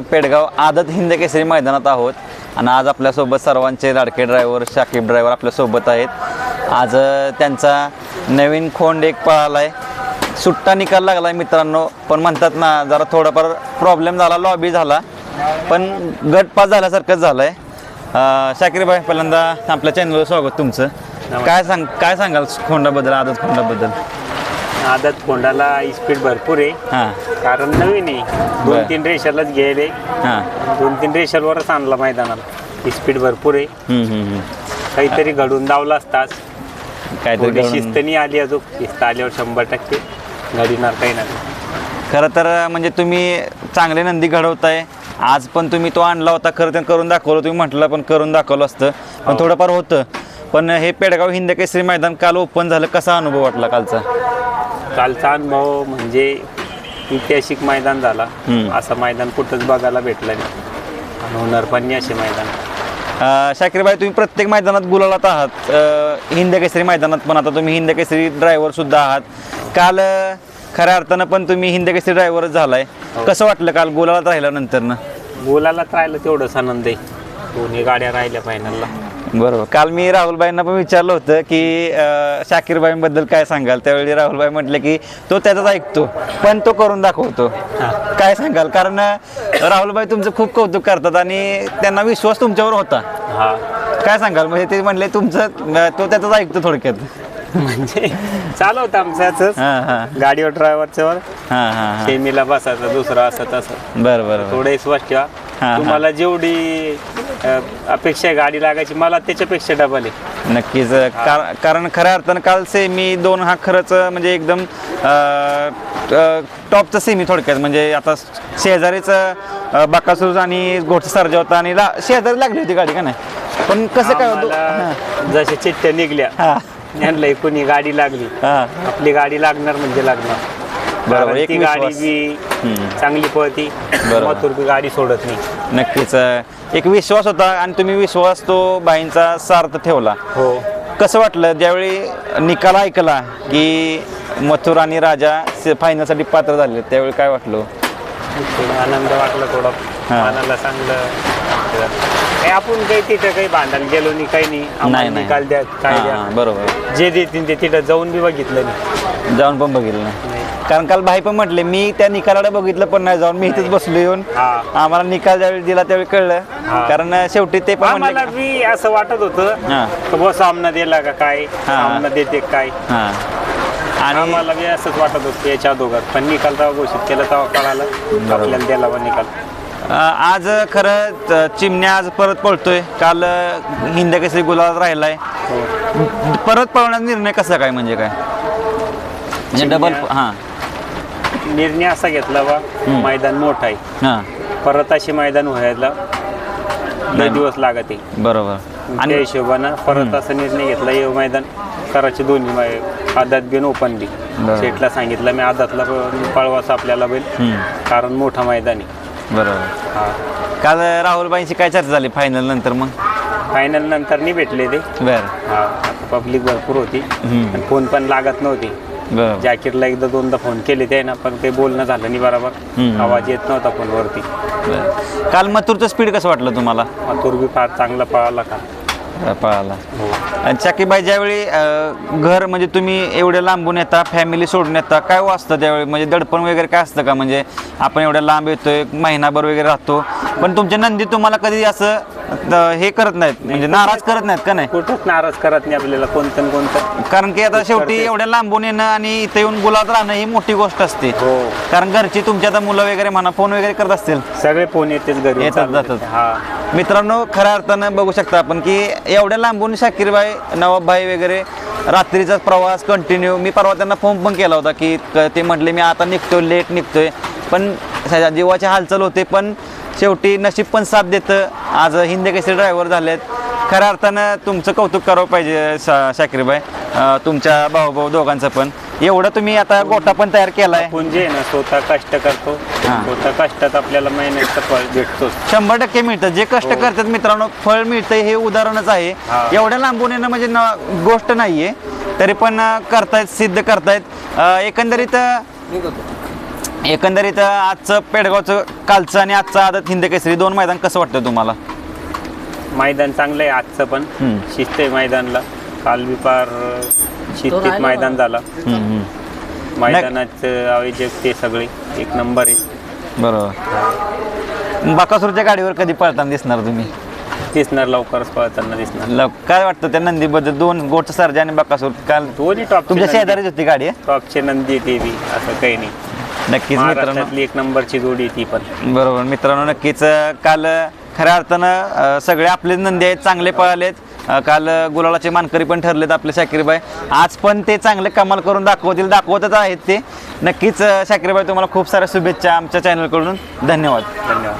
पेडगाव आदत हिंद केसरी मैदानात आहोत. आणि आज आपल्यासोबत सर्वांचे लाडके ड्रायव्हर शाकीब ड्रायव्हर आपल्यासोबत आहेत. आज त्यांचा नवीन खोंड एक पळाला आहे सुट्टा निकाल लागला आहे मित्रांनो. पण म्हणतात ना जरा थोडाफार प्रॉब्लेम झाला लॉबी झाला. पण गट पास झाल्यासारखंच झालं आहे शाकीर भाई पहिल्यांदा आपल्या चॅनलवर स्वागत तुमचं. काय सांग काय सांगाल खोंडाबद्दल आदत खोंडाबद्दल? आदत कोंडाला स्पीड भरपूर आहे. कारण नवीन आहे. दोन तीन रेषालाच गेले हां. दोन तीन रेषांवरच आणला मैदानाला. स्पीड भरपूर आहे. काहीतरी घडून दावला असताच. काहीतरी शिस्त नाही आली अजून. शिस्त आल्यावर शंभर टक्के घडणार काही नाही. खरं तर म्हणजे तुम्ही चांगले नंदी घडवताय. आज पण तुम्ही तो आणला होता. खरं तर करून दाखवलं. तुम्ही म्हटलं पण करून दाखवलं असतं. पण हो. थोडंफार होतं. पण हे पेडगाव हिंद केसरी मैदान काल ओपन झालं. कसा अनुभव वाटला कालचा? कालचा अनुभव म्हणजे ऐतिहासिक मैदान झाला. हम्म. असं मैदान कुठंच बघायला भेटलं नाही. आणि होणार पण नाही असे मैदान. अं, शाकीरबाई तुम्ही प्रत्येक मैदानात गुलालात आहात. अं, हिंद केसरी मैदानात पण आता तुम्ही हिंद केसरी ड्रायव्हर सुद्धा आहात. काल अं, खऱ्या अर्थानं पण तुम्ही हिंद केसरी ड्रायव्हरच झालाय. हो. कसं वाटलं काल गुलालात राहिल्यानंतर ना बोलायलाच राहिलं तेवढंच आनंद आहे. दोन्ही गाड्या राहिल्या फायनलला बरोबर. काल मी राहुलबाईंना पण विचारलं होतं की अं, शाकीरबाईंबद्दल काय सांगाल? त्यावेळी राहुलबाई म्हटले की तो त्याचाच ऐकतो पण तो करून दाखवतो. काय सांगाल? कारण अं, राहुलबाई तुमचं खूप कौतुक करतात आणि त्यांना विश्वास तुमच्यावर होता. हा. काय सांगाल? म्हणजे ते म्हणले तुमचं अं, तो त्याचाच ऐकतो थोडक्यात. म्हणजे चालवतं आमचं हां हां. गाडीवर ड्रायव्हरच्या वर हां सेमीला बसायचं दुसरं असं तसं. बरं बरं बरं. थोडं विश्वास ठेवा. हा. तुम्हाला जेवढी अ, अपेक्षा आहे गाडी लागायची मला त्याच्यापेक्षा डबल आहे. नक्कीच कार- कारण खऱ्या अर्थानं काल सेमी दोन हा खरंच म्हणजे एकदम टॉपचा सेमी थोडक्यात. म्हणजे आता शेजारीच बाकासूर आणि घोटचा सर्जा होता आणि ला शेजारी लागली होती गाडी का नाही? पण कसं काय होतं? आम्हाला जशा चिठ्ठ्या निघल्या हां. यांना कोणी गाडी लागली हां आपली गाडी लागणार म्हणजे लागणार बरोबर, कारण एक ती गाडी विश्वास. बी. चांगली पळती बरोबर. मथुर बी गाडी सोडत नाही नक्कीच अं, एक विश्वास होता आणि तुम्ही विश्वास तो बाईंचा सार्थ ठेवला हो कसं वाटलं ज्यावेळी निकाल ऐकला की मथुर आणि राजा फायनलसाठी पात्र झाले त्यावेळी काय वाटलं थोडा आनंद वाटला थोडा हा. मनाला चांगलं काही आपण काही तिथं काही भांडायला गेलो नाही काही नाही. आम्हाला नाही नाही निकाल द्या काय हां, द्या. हां, बरोबर. जे देतील ते तिथं जाऊन बी बघितलं नाही. जाऊन पण बघितलं नाही. कारण काल भाई पण म्हटले मी त्या निकालाला बघितलं पण नाही जाऊन मी इथेच बसलो येऊन. हा. आम्हाला निकाल ज्यावेळी दिला त्यावेळी कळलं. कारण शेवटी ते पण आम्हाला म्हणले बी असं वाटत होतं हां. का बुवा सामना दिला का काय? हा. सामना देते काय? हां. आणि आम्हाला बी असंच वाटत होतं याच्या अगोदर. पण निकाल तेव्हा घोषित केलं तेव्हा कळालं आपल्याला दिला बा निकाल. आज खरं चिमण्या आज परत पळतोय. काल अं, हिंद केसरी गुलाबात राहिलाय. परत पळवण्याचा निर्णय कसा काय म्हणजे काय? म्हणजे डबल हां. निर्णय असा घेतला बा मैदान मोठं आहे. हां. परत असे मैदान व्हायला लय नाही. दिवस लागत आहे. बरोबर. आणि हिशोबानं परत असा निर्णय घेतला ये मैदान करायचे दोन्ही आदात बिन ओपन बी. बरं. शेटला सांगितलं मी आदातला प- पळवासा आपल्याला बैल. कारण मोठा मैदान आहे. बरोबर. हा. काल राहुलबाईंची काय चर्चा झाली फायनल नंतर मग? फायनल नंतर नाही भेटले ते. बर. हा पब्लिक भरपूर होती. हम्म. आणि फोन पण लागत नव्हती. बरोबर जाकीरला एकदा दोनदा फोन केले ते ना पण काही बोलणं झालं नाही बरोबर. हम्म. आवाज येत नव्हता फोनवरती बरं. काल मथुरचं स्पीड कसं वाटलं तुम्हाला? मथुर बी फार चांगला पळाला का पळाला हो आणि चाकीबाई ज्यावेळी अं, घर म्हणजे तुम्ही एवढ्या लांबून येता फॅमिली सोडून येता काय वाचतं त्यावेळी? म्हणजे दडपण वगैरे काय असतं का? म्हणजे आपण एवढ्या लांब येतोय महिनाभर वगैरे राहतो. पण तुमच्या नंदी तुम्हाला कधी असं अं, हे करत नाहीत? म्हणजे नाराज करत नाहीत का नाही? कुठंच नाराज करत नाही आपल्याला कोणतं न कोणतं कारण की आता शेवटी. एवढ्या लांबून येणं आणि इथे येऊन गुलात राहणं ही मोठी गोष्ट असते. हो. कारण घरची तुमच्या आता मुलं वगैरे म्हणा फोन वगैरे करत असतील. सगळे फोन येतेच घरी येतात, जातात. हा. मित्रांनो खऱ्या अर्थानं बघू शकता आपण की एवढ्या लांबून शाकीरबाई नवाबभाई वगैरे रात्रीचा प्रवास कंटिन्यू मी परवा त्यांना फोन पण केला होता की क- ते म्हटले मी आता निघतोय लेट निघतोय. पण स- जीवाची हालचाल होते पण शेवटी नशीब पण साथ देतं. आज हिंद केसरी ड्रायव्हर झालेत. खऱ्या अर्थानं तुमचं कौतुक करावं पाहिजे शा शाकीरबाई. तुमच्या भाऊ भाऊ दोघांचं पण. एवढं तुम्ही आता गोटा पण तयार केलाय. आपण जे आहे ना स्वतः कष्ट करतो. हा. स्वतः कष्टात आपल्याला मेहनतचं फळ भेटतो शंभर टक्के मिळतं. जे कष्ट करतात मित्रांनो फळ मिळतंय हे उदाहरणच आहे. हा. एवढ्या लांबून येणं म्हणजे न- गोष्ट नाहीये. तरी पण करतायत सिद्ध करतायत. अं, एकंदरीत एकंदरीत आजचं पेडगावचं कालचं आणि आजचं आदत हिंद केसरी दोन मैदान कसं वाटतं तुम्हाला? मैदान चांगलं आहे आजचं पण. हम्म. शिस्त आहे मैदानला. काल विपार शिस्तीत मैदान झाला. हम्म, हम्म. मैदानाचं आयोजक ते सगळे. एक नंबर आहे. बरोबर. बाकासूरच्या गाडीवर कधी पळताना दिसणार तुम्ही? दिसणार लवकरच पळताना दिसणार. ल- काय वाटतं त्या नंदीबद्दल? दोन गोट सर्जा आणि बाकासूर काल दोन्ही टॉप तुमच्या शेजारीच होती गाडी हं? टॉपचे नंदी ते बी असं काही नाही. नक्कीच मित्रांनो. महाराष्ट्रातली एक नंबरची जोडी आहे ती पण. बरोबर. मित्रांनो नक्कीच अं, काल अं, खऱ्या अर्थानं सगळे आपले नंदी आहेत चांगले पळालेत काल गुलालाचे मानकरी पण ठरलेत आपले शाकीरबाई. आज पण ते चांगले कमाल करून दाखवतील दाखवतच आहेत ते. नक्कीच अं, शाकीरबाई तुम्हाला खूप साऱ्या शुभेच्छा आमच्या चॅनलकडून धन्यवाद. धन्यवाद.